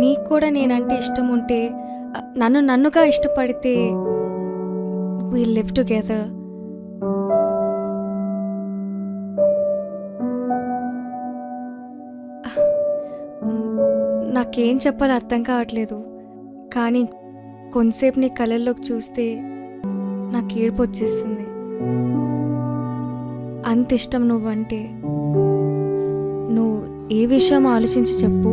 నీకు కూడా నేనంటే ఇష్టం ఉంటే నన్ను నన్నుగా ఇష్టపడితే వీ లివ్ టుగెదర్ నాకేం చెప్పాలో అర్థం కావట్లేదు. కానీ కొంతసేపు నీ కళ్ళల్లోకి చూస్తే నాకు ఏడుపు వచ్చేస్తుంది అంత ఇష్టం నువ్వంటే నువ్వు ఏ విషయం ఆలోచించి చెప్పు?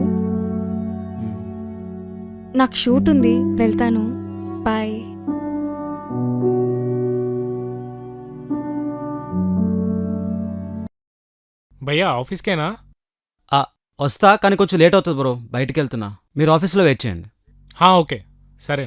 నాకు షూట్ ఉంది వెళ్తాను. బాయ్ భయ్యా ఆఫీస్కేనా? వస్తా కానీ కొంచెం లేట్ అవుతుంది బ్రో. బయటికి వెళ్తున్నా మీరు ఆఫీస్లో వెయిట్ చేయండి. హా, ఓకే. సరే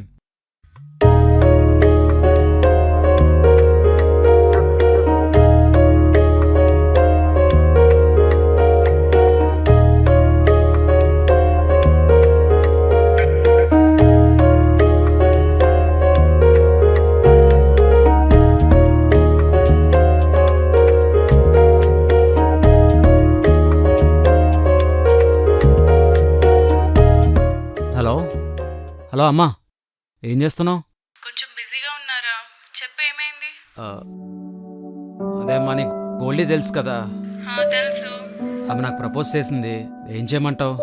హలో అమ్మా ఏం చేస్తున్నావు? కొంచెం బిజీగా ఉన్నారా? చెప్పు ఏమైంది? అదే అమ్మా నీకు గోల్డీ తెలుసు కదా. తెలుసు. ఆమె నాకు ప్రపోజ్ చేసింది. ఏం చేయమంటావు?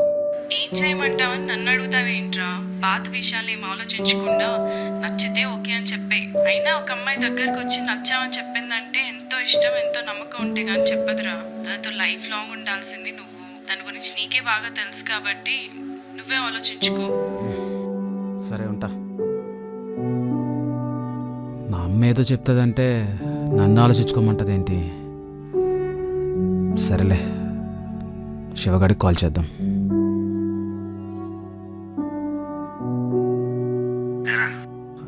ఏం చేయమంటావని నన్ను అడుగుతావేంట్రా? పాత విషయాలు ఏం ఆలోచించకుండా నచ్చితే ఓకే అని చెప్పే. అయినా ఒక అమ్మాయి దగ్గరకు వచ్చి నచ్చావని చెప్పిందంటే ఎంతో ఇష్టం ఎంతో నమ్మకం ఉంటే కానీ చెప్పదురా. తనతో లైఫ్ లాంగ్ ఉండాల్సింది నువ్వు. తన గురించి నీకే బాగా తెలుసు కాబట్టి నువ్వే ఆలోచించుకో. సరే ఉంటా. మా అమ్మ ఏదో చెప్తుందంటే నన్ను ఆలోచించుకోమంటదేంటి? సరేలే శివగాడికి కాల్ చేద్దాం.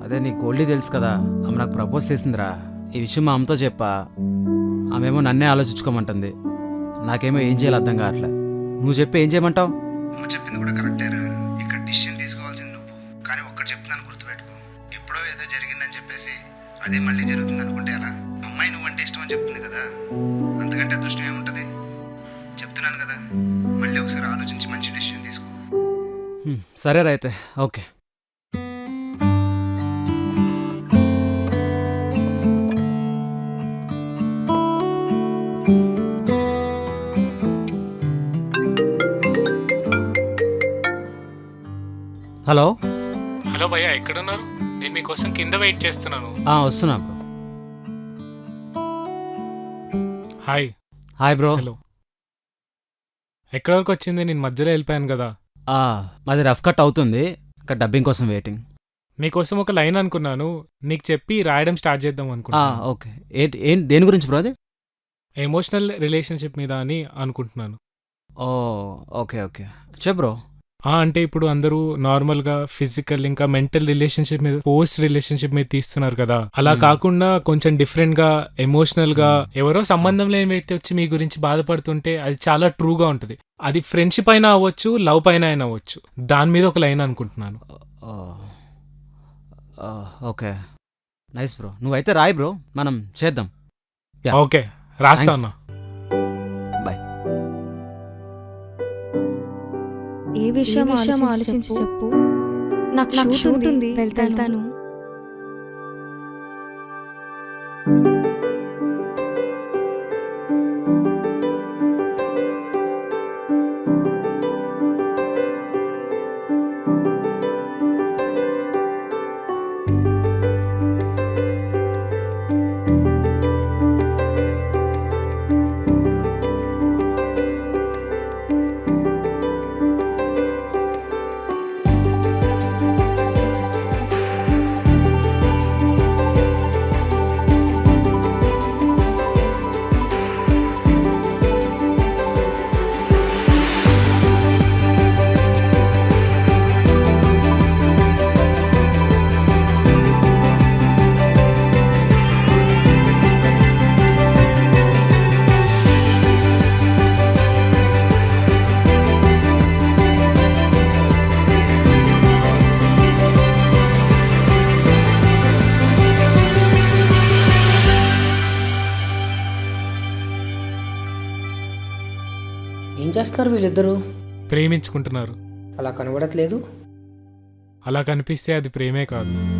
అదే నీ గోల్డీ తెలుసు కదా ఆమె నాకు ప్రపోజ్ చేసిందిరా. ఈ విషయం మా అమ్మతో చెప్పా. ఆమెమో నన్నే ఆలోచించుకోమంటుంది. నాకేమో ఏం చేయాలో అర్థం కావట్లే. నువ్వు చెప్పి ఏం చేయమంటావు? చెప్పింది కూడా కరెక్టేరా కానీ చెప్తున్నాను గుర్తుపెట్టుకో. ఎప్పుడో ఏదో జరిగిందని చెప్పేసి అదే మళ్ళీ జరుగుతుంది అనుకుంటే ఎలా? అమ్మాయి నువ్వంటే ఇష్టం అని చెప్తుంది కదా? అంతకంటే అదృష్టం ఏముంటుంది? చెప్తున్నాను కదా. మళ్ళీ ఒకసారి ఆలోచించి మంచి డెసిషన్ తీసుకో. సరే అయితే ఓకే. హలో? హలో భయ్యా ఎక్కడున్నారు? నేను మీకోసం కింద వెయిట్ చేస్తున్నాను. ఆ, వస్తున్నా bro. Hi. Hi bro. Hello. ఎక్కడి వరకు వచ్చింది? నేను మధ్యలో వెళ్ళిపోయాను కదా. ఆ, మాది రఫ్ కట్ అవుతుంది. ఇక్కడ డబ్బింగ్ కోసం వెయిటింగ్ మీకోసం ఒక లైన్ అనుకున్నాను. నీకు చెప్పి రాయడం స్టార్ట్ చేద్దాం ఆ, అనుకున్నాను ఓకే. ఏంటి ఏంటి దేని గురించి బ్రో అది? ఎమోషనల్ రిలేషన్షిప్ మీద అని అనుకుంటున్నాను. Oh okay okay. చెప్ బ్రో. ఆ అంటే ఇప్పుడు అందరూ నార్మల్గా ఫిజికల్ ఇంకా మెంటల్ రిలేషన్షిప్ మీద పోస్ట్ రిలేషన్షిప్ మీద తీస్తున్నారు కదా. అలా Hmm. కాకుండా కొంచెం డిఫరెంట్గా ఎమోషనల్గా ఎవరో సంబంధం లేని వ్యక్తి వచ్చి మీ గురించి బాధపడుతుంటే అది చాలా ట్రూగా ఉంటుంది. అది ఫ్రెండ్షిప్ అయినా అవ్వచ్చు లవ్ పైన అయినా అవ్వచ్చు. దాని మీద ఒక లైన్ అనుకుంటున్నాను. ఆ, ఓకే. Nice bro. నువ్వైతే రాయి బ్రో. మనం చేద్దాం. ఓకే. రాస్తా. ఉన్నా ఏ విషయం ఆలోచించి చెప్పు. నాకు షూట్ ఉంది. వెళ్తాను. చేస్తారు వీళ్ళిద్దరూ? ప్రేమించుకుంటున్నారు. అలా కనబడట్లేదు? అలా కనిపిస్తే అది ప్రేమే కాదు.